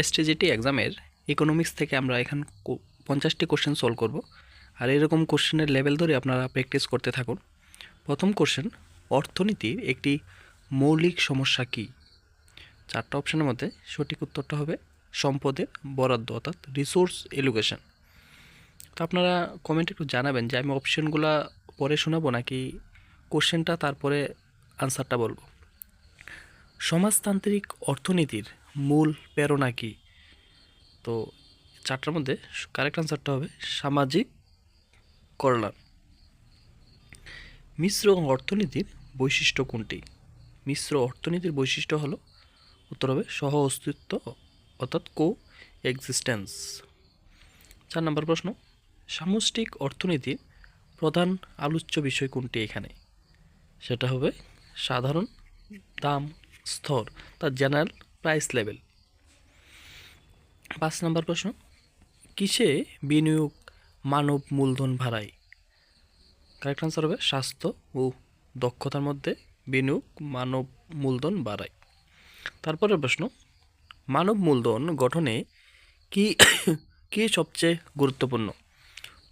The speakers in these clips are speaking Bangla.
এসটিজিটি এক্সামের ইকোনমিক্স থেকে আমরা এখান পঞ্চাশটি কোশ্চেন সলভ করব। আর এরকম কোশ্চেনের লেভেল ধরে আপনারা প্র্যাকটিস করতে থাকুন। প্রথম কোশ্চেন অর্থনীতির একটি মৌলিক সমস্যা কী? চারটা অপশনের মধ্যে সঠিক উত্তরটা হবে সম্পদের বরাদ্দ, অর্থাৎ রিসোর্স এলুকেশন তো আপনারা কমেন্টে একটু জানাবেন যে আমি অপশনগুলো পরে শোনাবো নাকি কোশ্চেনটা তারপরে আনসারটা বলব। সমাজতান্ত্রিক অর্থনীতির মূল প্রেরণা কী? তো চারটার মধ্যে কারেক্ট আনসারটা হবে সামাজিক কল্যাণ। মিশ্র অর্থনীতির বৈশিষ্ট্য কোনটি? মিশ্র অর্থনীতির বৈশিষ্ট্য হলো, উত্তর হবে সহ অস্তিত্ব, অর্থাৎ কো এক্সিস্টেন্স চার নম্বর প্রশ্ন, সামষ্টিক অর্থনীতির প্রধান আলোচ্য বিষয় কোনটি এখানে? সেটা হবে সাধারণ দাম, স্তর, তার জেনারেল প্রাইস লেভেল পাঁচ নম্বর প্রশ্ন, কিসে বিনিয়োগ মানব মূলধন বাড়ায় কারেক্ট আনসার হবে স্বাস্থ্য ও দক্ষতার মধ্যে বিনিয়োগ মানব মূলধন বাড়ায়। তারপরের প্রশ্ন, মানব মূলধন গঠনে কি কি সবচেয়ে গুরুত্বপূর্ণ?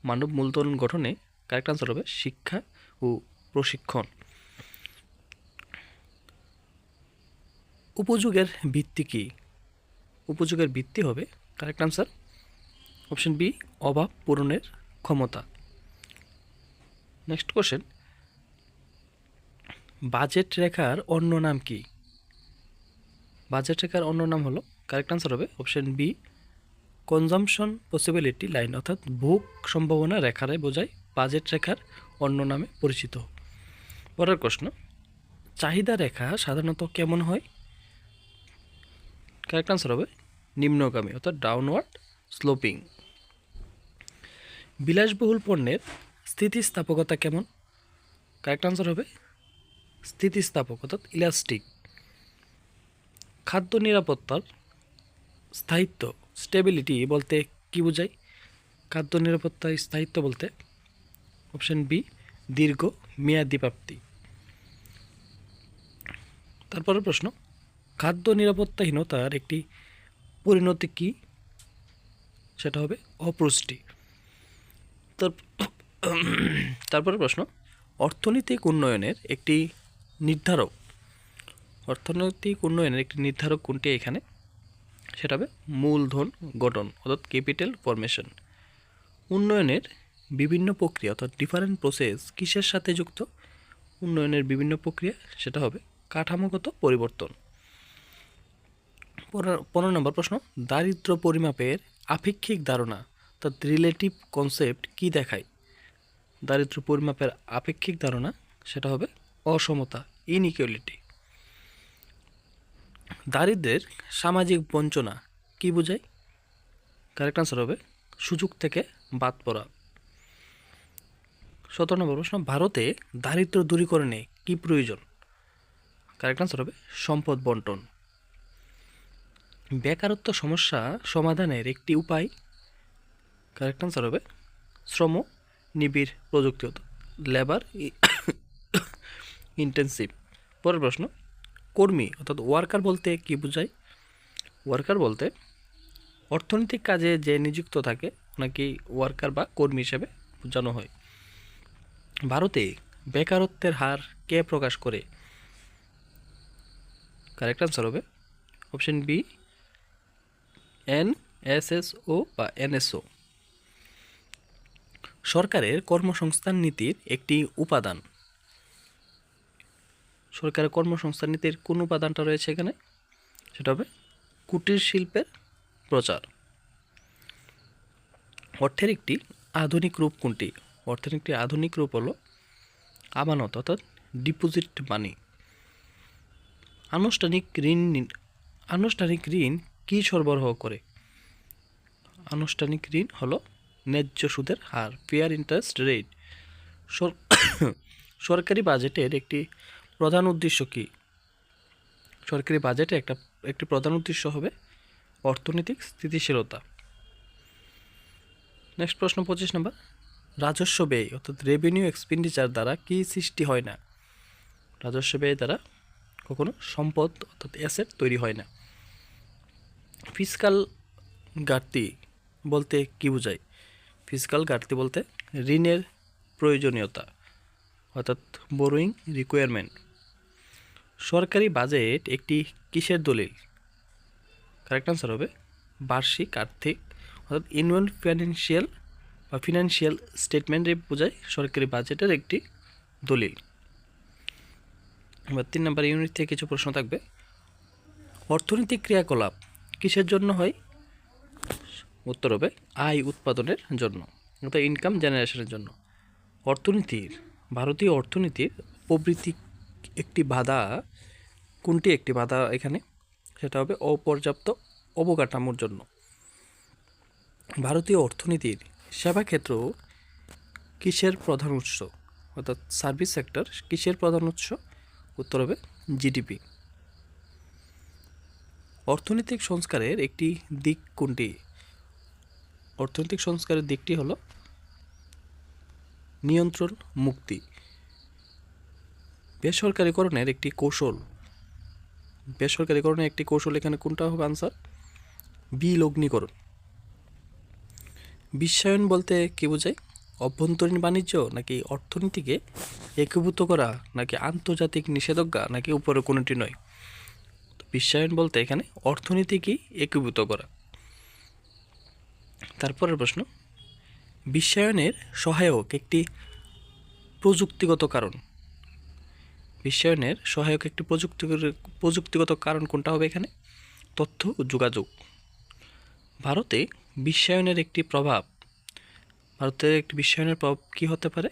মানব মূলধন গঠনে কারেক্ট আনসার হবে শিক্ষা ও প্রশিক্ষণ। উপযোগের ভিত্তি কি? উপযোগের ভিত্তি হবে কারেক্ট আনসার অপশন বি অভাব পূরণের ক্ষমতা। নেক্সট কোশ্চেন বাজেট রেখার অন্য নাম কি? বাজেট রেখার অন্য নাম হলো কারেক্ট আনসার হবে option B consumption possibility line অর্থাৎ ভোগ সম্ভাবনা রেখারে বোঝায় বাজেট রেখার অন্য নামে পরিচিত। পরের প্রশ্ন, চাহিদা রেখা সাধারণত কেমন হয়? কারেক্ট আনসার হবে নিম্নগামী, অর্থাৎ ডাউনওয়ার্ড স্লোপিং বিলাসবহুল পণ্যের স্থিতিস্থাপকতা কেমন? কারেক্ট আনসার হবে স্থিতিস্থাপক, অর্থাৎ ইলাস্টিক খাদ্য নিরাপত্তার স্থায়িত্ব স্টেবিলিটি বলতে কি বোঝায়? খাদ্য নিরাপত্তার স্থায়িত্ব বলতে অপশন বি দীর্ঘ মেয়াদি প্রাপ্তি। তারপরের প্রশ্ন খাদ্য নিরাপত্তাহীনতার একটি পরিণতি কি? সেটা হবে অপুষ্টি। তার- তারপরে প্রশ্ন। অর্থনৈতিক উন্নয়নের একটি নির্ধারক। অর্থনৈতিক উন্নয়নের একটি নির্ধারক কোনটি এখানে? সেটা হবে মূলধন গঠন অর্থাৎ ক্যাপিটাল ফরমেশন। উন্নয়নের বিভিন্ন প্রক্রিয়া অর্থাৎ ডিফারেন্ট প্রসেস কিসের সাথে যুক্ত? উন্নয়নের বিভিন্ন প্রক্রিয়া, সেটা হবে কাঠামোগত পরিবর্তন। পনেরো নম্বর প্রশ্ন, দারিদ্র পরিমাপের আপেক্ষিক ধারণা অর্থাৎ রিলেটিভ কনসেপ্ট কি দেখায়? দারিদ্র পরিমাপের আপেক্ষিক ধারণা, সেটা হবে অসমতা ইনইকুয়ালিটি দারিদ্রের সামাজিক বঞ্চনা কি বোঝায়? কারেক্ট আনসার হবে সুযোগ থেকে বাদ পড়া। সতেরো নম্বর প্রশ্ন, ভারতে দারিদ্র দূরীকরণে কি প্রয়োজন? কারেক্ট আনসার হবে সম্পদ বন্টন। বেকারত্ব সমস্যা সমাধানের একটি উপায়। কারেক্ট আনসার হবে শ্রম, নিবিড় প্রযুক্তিগত লেবার ইন্টেন্সিভ পরের প্রশ্ন, কর্মী অর্থাৎ ওয়ার্কার বলতে কি বোঝায়? ওয়ার্কার বলতে অর্থনৈতিক কাজে যে নিযুক্ত থাকে, ওনাকে ওয়ার্কার বা কর্মী হিসেবে বোঝানো হয়। ভারতে বেকারত্বের হার কে প্রকাশ করে? কারেক্ট আনসার হবে option B N S S O বা এনএসও সরকারের কর্মসংস্থান নীতির একটি উপাদান। সরকারের কর্মসংস্থান নীতির কোন উপাদানটা রয়েছে এখানে? সেটা হবে কুটির শিল্পের প্রচার। অর্থের একটি আধুনিক রূপ কোনটি? অর্থের একটি আধুনিক রূপ হলো আমানত অর্থাৎ ডিপোজিট মানি আনুষ্ঠানিক ঋণ আনুষ্ঠানিক ঋণ কী সরবরাহ করে? আনুষ্ঠানিক ঋণ হলো ন্যায্য সুদের হার ফেয়ার ইন্টারেস্ট রেট সরকারি বাজেটের একটি প্রধান উদ্দেশ্য কী? সরকারি বাজেটে একটা, একটি প্রধান উদ্দেশ্য হবে অর্থনৈতিক স্থিতিশীলতা। নেক্সট প্রশ্ন পঁচিশ নম্বর। রাজস্ব ব্যয় অর্থাৎ রেভিনিউ এক্সপেন্ডিচার দ্বারা কী সৃষ্টি হয় না? রাজস্ব ব্যয় দ্বারা কখনো সম্পদ অর্থাৎ অ্যাসেট তৈরি হয় না। ফিসকাল ঘাটতি বলতে কি বোঝায়? ফিসকাল ঘাটতি বলতে ঋণের প্রয়োজনীয়তা, অর্থাৎ বোরোয়িং রিকোয়ারমেন্ট সরকারি বাজেট একটি কিসের দলিল? কারেক্ট আনসার হবে বার্ষিক, আর্থিক, অর্থাৎ ইনওয়াল ফিনান্সিয়াল বা ফিনান্সিয়াল স্টেটমেন্টে বোঝায় সরকারি বাজেটের একটি দলিল। এবার তিন নম্বর ইউনিট থেকে কিছু প্রশ্ন থাকবে। অর্থনৈতিক ক্রিয়াকলাপ কিসের জন্য হয়? উত্তর হবে, আয় উৎপাদনের জন্য, অর্থাৎ ইনকাম জেনারেশনের জন্য। অর্থনীতির, ভারতীয় অর্থনীতির প্রবৃত্তি একটি বাধা, কোনটি একটি বাধা এখানে? সেটা হবে অপর্যাপ্ত অবকাঠামোর জন্য। ভারতীয় অর্থনীতির সেবা ক্ষেত্র কিসের প্রধান উৎস? অর্থাৎ সার্ভিস সেক্টর কিসের প্রধান উৎস? উত্তর হবে জিডিপি অর্থনৈতিক সংস্কারের একটি দিক কোনটি? অর্থনৈতিক সংস্কারের দিকটি হলো নিয়ন্ত্রণ মুক্তি। বেসরকারীকরণের একটি কৌশল। বেসরকারীকরণের একটি কৌশল এখানে কোনটা হবে আনসার বিলগ্নীকরণ। বিশ্বায়ন বলতে কি বোঝায়? অভ্যন্তরীণ বাণিজ্য নাকি অর্থনীতিকে একীভূত করা নাকি আন্তর্জাতিক নিষেধাজ্ঞা নাকি উপরে কোনোটি নয়? বিশ্বায়ন বলতে এখানে অর্থনীতিকে একীভূত করা। তারপরের প্রশ্ন, বিশ্বায়নের সহায়ক একটি প্রযুক্তিগত কারণ। বিশ্বায়নের সহায়ক একটি প্রযুক্তি প্রযুক্তিগত কারণ কোনটা হবে এখানে? তথ্য ও যোগাযোগ। ভারতে বিশ্বায়নের একটি প্রভাব, ভারতের একটি বিশ্বায়নের প্রভাব কী হতে পারে?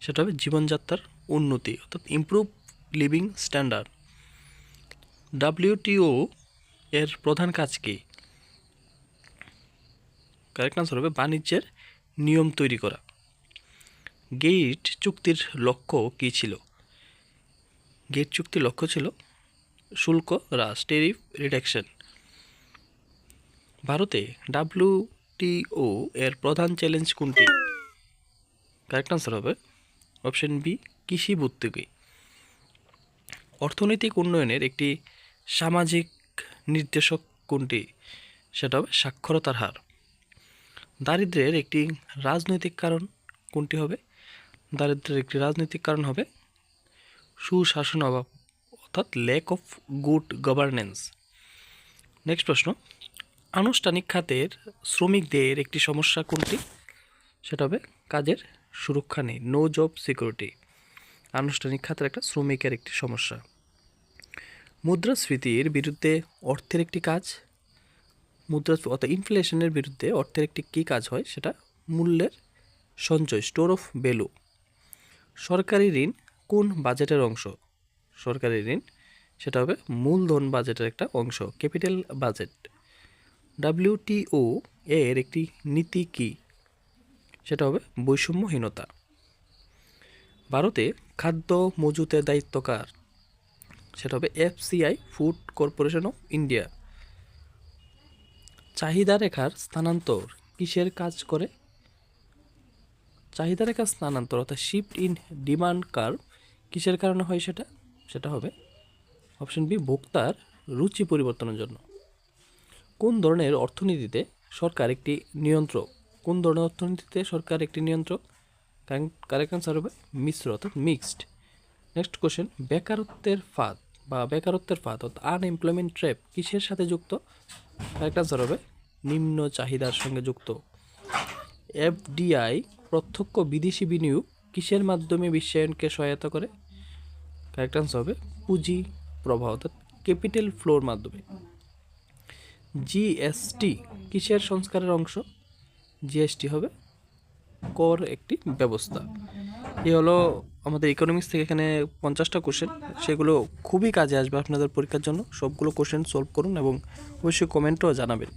সেটা হবে জীবনযাত্রার উন্নতি, অর্থাৎ ইমপ্রুভ লিভিং স্ট্যান্ডার্ড ডাব্লিউটিও এর প্রধান কাজ কী? কারেক্ট আনসার হবে বাণিজ্যের নিয়ম তৈরি করা। গেট চুক্তির লক্ষ্য কী ছিল? গেট চুক্তির লক্ষ্য ছিল শুল্ক হ্রাস টেরিফ রিডাকশন ভারতে ডাব্লিউটিও এর প্রধান চ্যালেঞ্জ কোনটি? কারেক্ট আনসার হবে অপশন বি কৃষি ভর্তুকি অর্থনৈতিক উন্নয়নের একটি সামাজিক নির্দেশক কোনটি? সেটা হবে সাক্ষরতার হার। দারিদ্র্যের একটি রাজনৈতিক কারণ কোনটি হবে? দারিদ্র্যের একটি রাজনৈতিক কারণ হবে সুশাসন অভাব, অর্থাৎ lack of good governance next প্রশ্ন, আনুষ্ঠানিক খাতের শ্রমিকদের একটি সমস্যা কোনটি? সেটা হবে কাজের সুরক্ষা নেই নো জব সিকিউরিটি আনুষ্ঠানিক খাতের একটা শ্রমিকের একটি সমস্যা। মুদ্রাস্ফীতির বিরুদ্ধে অর্থের একটি কাজ? মুদ্রাস্ফী, অর্থাৎ ইনফ্লেশনের বিরুদ্ধে অর্থের একটি কী কাজ হয়? সেটা মূল্যের সঞ্চয় স্টোর অফ ভ্যালু সরকারি ঋণ কোন বাজেটের অংশ? সরকারি ঋণ, সেটা হবে মূলধন বাজেটের একটা অংশ ক্যাপিটাল বাজেট ডাব্লিউটিও এর একটি নীতি কি? সেটা হবে বৈষম্যহীনতা। ভারতে খাদ্য মজুতের দায়িত্ব কার? সেটা হবে FCI, food corporation of India. চাহিদা রেখার স্থানান্তর কিসের কাজ করে? চাহিদা রেখার স্থানান্তর অর্থাৎ শিফট ইন ডিমান্ড কার্ভ কিসের কারণে হয় সেটা? সেটা হবে অপশন বি, ভোক্তার রুচি পরিবর্তনের জন্য। কোন ধরনের অর্থনীতিতে সরকার একটি নিয়ন্ত্রক? কোন ধরনের অর্থনীতিতে সরকার একটি নিয়ন্ত্রক? কারেক্ট আনসার হবে মিশ্র অর্থাৎ মিক্সড নেক্সট কোশ্চেন বেকারত্বের ফাঁদ। বা বেকারত্বের ফাঁদ, অর্থাৎ আনএমপ্লয়মেন্ট ট্র্যাপ কিসের সাথে যুক্ত? কারেক্ট আনসার হবে, নিম্ন চাহিদার সঙ্গে যুক্ত। এফডিআই প্রত্যক্ষ বিদেশি বিনিয়োগ কিসের মাধ্যমে বিশ্বায়নকে সহায়তা করে? কারেক্ট আনসার হবে, পুঁজি প্রবাহ, অর্থাৎ ক্যাপিটাল ফ্লোর মাধ্যমে। জিএসটি কিসের সংস্কারের অংশ? জিএসটি হবে, কর একটি ব্যবস্থা। এ হলো আমাদের ইকোনমিক্স থেকে এখানে পঞ্চাশটা কোশ্চেন সেগুলো খুবই কাজে আসবে আপনাদের পরীক্ষার জন্য। সবগুলো কোশ্চেন সলভ করুন এবং অবশ্যই কমেন্টও জানাবেন।